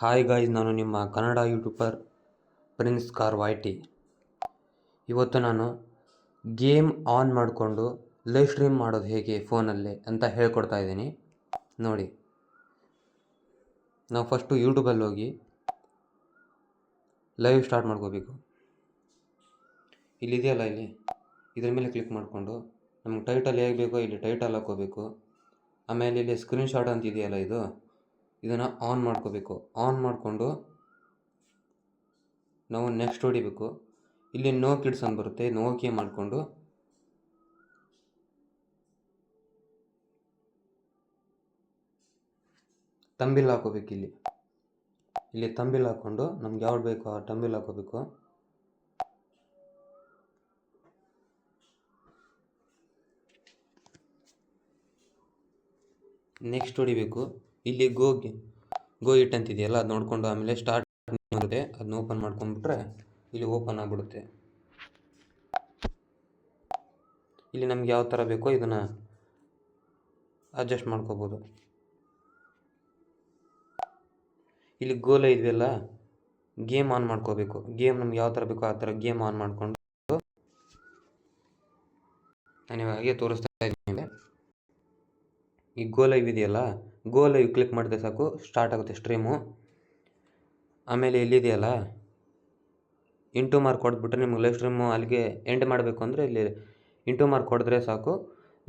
Hi guys ನಾನು ನಿಮ್ಮ Kannada YouTuber prince car Y T ಇವತ್ತು ನಾನು ಗೇಮ್ ಆನ್ ಮಾಡಿಕೊಂಡು ಲೈವ್ ಸ್ಟ್ರೀಮ್ ಮಾಡೋದು ಹೇಗೆ ಫೋನಲ್ಲಿ ಅಂತ ಹೇಳ್ಕೊಡ್ತಾ ಇದ್ದೀನಿ. ನೋಡಿ. ನಾವು ಫಸ್ಟು ಯೂಟ್ಯೂಬಲ್ಲಿ ಹೋಗಿ ಲೈವ್ ಸ್ಟಾರ್ಟ್ ಮಾಡ್ಕೋಬೇಕು. ಇಲ್ಲಿದೆಯಲ್ಲ ಇಲ್ಲಿ? ಇದ್ರ ಮೇಲೆ ಕ್ಲಿಕ್ ಮಾಡಿಕೊಂಡು ನಮ್ಗೆ ಟೈಟಲ್ ಹೇಗೆ ಬೇಕೋ ಇಲ್ಲಿ ಟೈಟಲ್ ಹಾಕ್ಕೋಬೇಕು. ಆಮೇಲೆ ಇಲ್ಲಿ ಸ್ಕ್ರೀನ್ ಶಾಟ್ ಅಂತ ಇದೆಯಲ್ಲ ಇದು? ಇದನ್ನು ಆನ್ ಮಾಡ್ಕೋಬೇಕು. ಆನ್ ಮಾಡಿಕೊಂಡು ನಾವು ನೆಕ್ಸ್ಟ್ ಹೊಡಿಬೇಕು. ಇಲ್ಲಿ ನೋ ಕಿಡ್ಸ್ ಅಂತ ಬರುತ್ತೆ. ನೋ ಓಕೆ ಮಾಡಿಕೊಂಡು ತಂಬಿಲ್ ಹಾಕೋಬೇಕು ಇಲ್ಲಿ. ಇಲ್ಲಿ ತಂಬಿಲ್ ಹಾಕ್ಕೊಂಡು ನಮ್ಗೆ ಯಾವ್ದು ಬೇಕೋ ಆ ತಂಬಿಲ್ ಹಾಕೋಬೇಕು. ನೆಕ್ಸ್ಟ್ ಹೊಡಿಬೇಕು. ಇಲ್ಲಿ ಗೋ ಗೋ ಇಟ್ ಅಂತಿದೆಯಲ್ಲ, ಅದು ನೋಡಿಕೊಂಡು ಆಮೇಲೆ ಸ್ಟಾರ್ಟ್ ಮಾಡಿದೆ ಅದನ್ನ ಓಪನ್ ಮಾಡ್ಕೊಂಡ್ಬಿಟ್ರೆ ಇಲ್ಲಿ ಓಪನ್ ಆಗಿಬಿಡುತ್ತೆ. ಇಲ್ಲಿ ನಮ್ಗೆ ಯಾವ ಥರ ಬೇಕೋ ಇದನ್ನು ಅಡ್ಜಸ್ಟ್ ಮಾಡ್ಕೋಬೋದು. ಇಲ್ಲಿ ಗೋಲ ಇದೆಯಲ್ಲ ಗೇಮ್ ಆನ್ ಮಾಡ್ಕೋಬೇಕು. ಗೇಮ್ ನಮ್ಗೆ ಯಾವ ಥರ ಬೇಕೋ ಆ ಥರ ಗೇಮ್ ಆನ್ ಮಾಡಿಕೊಂಡು ನಾನು ಇವಾಗೆ ತೋರಿಸ್ತಾ ಇದ್ದೀನಿ. ಈ ಗೋ ಲೈವ್ ಇದೆಯಲ್ಲ ಗೋ ಲೈವ್ ಕ್ಲಿಕ್ ಮಾಡಿದ್ರೆ ಸಾಕು ಸ್ಟಾರ್ಟ್ ಆಗುತ್ತೆ ಸ್ಟ್ರೀಮು ಆಮೇಲೆ ಇಲ್ಲಿದೆಯಲ್ಲ ಇಂಟು ಮಾರ್ಕ್ ಹೊಡೆದ್ಬಿಟ್ರೆ ನಿಮ್ಗೆ ಲೈವ್ ಸ್ಟ್ರೀಮು ಅಲ್ಲಿಗೆ ಎಂಡ್ ಮಾಡಬೇಕು ಅಂದರೆ ಇಲ್ಲಿ ಇಂಟು ಮಾರ್ಕ್ ಹೊಡೆದ್ರೆ ಸಾಕು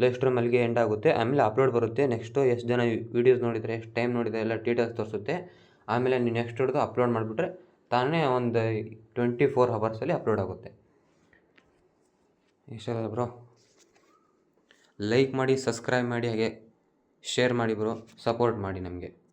ಲೈವ್ ಸ್ಟ್ರೀಮ್ ಅಲ್ಲಿಗೆ ಎಂಡ್ ಆಗುತ್ತೆ. ಆಮೇಲೆ ಅಪ್ಲೋಡ್ ಬರುತ್ತೆ. ನೆಕ್ಸ್ಟು ಎಷ್ಟು ಜನ ವೀಡಿಯೋಸ್ ನೋಡಿದರೆ, ಎಷ್ಟು ಟೈಮ್ ನೋಡಿದರೆ ಎಲ್ಲ ಡೀಟೇಲ್ಸ್ ತೋರಿಸುತ್ತೆ. ಆಮೇಲೆ ನೀವು ನೆಕ್ಸ್ಟ್ ಹಿಡಿದು ಅಪ್ಲೋಡ್ ಮಾಡಿಬಿಟ್ರೆ ತಾನೇ ಒಂದು ಟ್ವೆಂಟಿ ಫೋರ್ ಹವರ್ಸಲ್ಲಿ ಅಪ್ಲೋಡ್ ಆಗುತ್ತೆ. ಇಷ್ಟಲ್ಲ ಬ್ರೋ ಲೈಕ್ ಮಾಡಿ ಸಬ್ಸ್ಕ್ರೈಬ್ ಮಾಡಿ, ಹಾಗೆ. ಶೇರ್ ಮಾಡಿ ಬ್ರೋ ಸಪೋರ್ಟ್ ಮಾಡಿ ನಮಗೆ.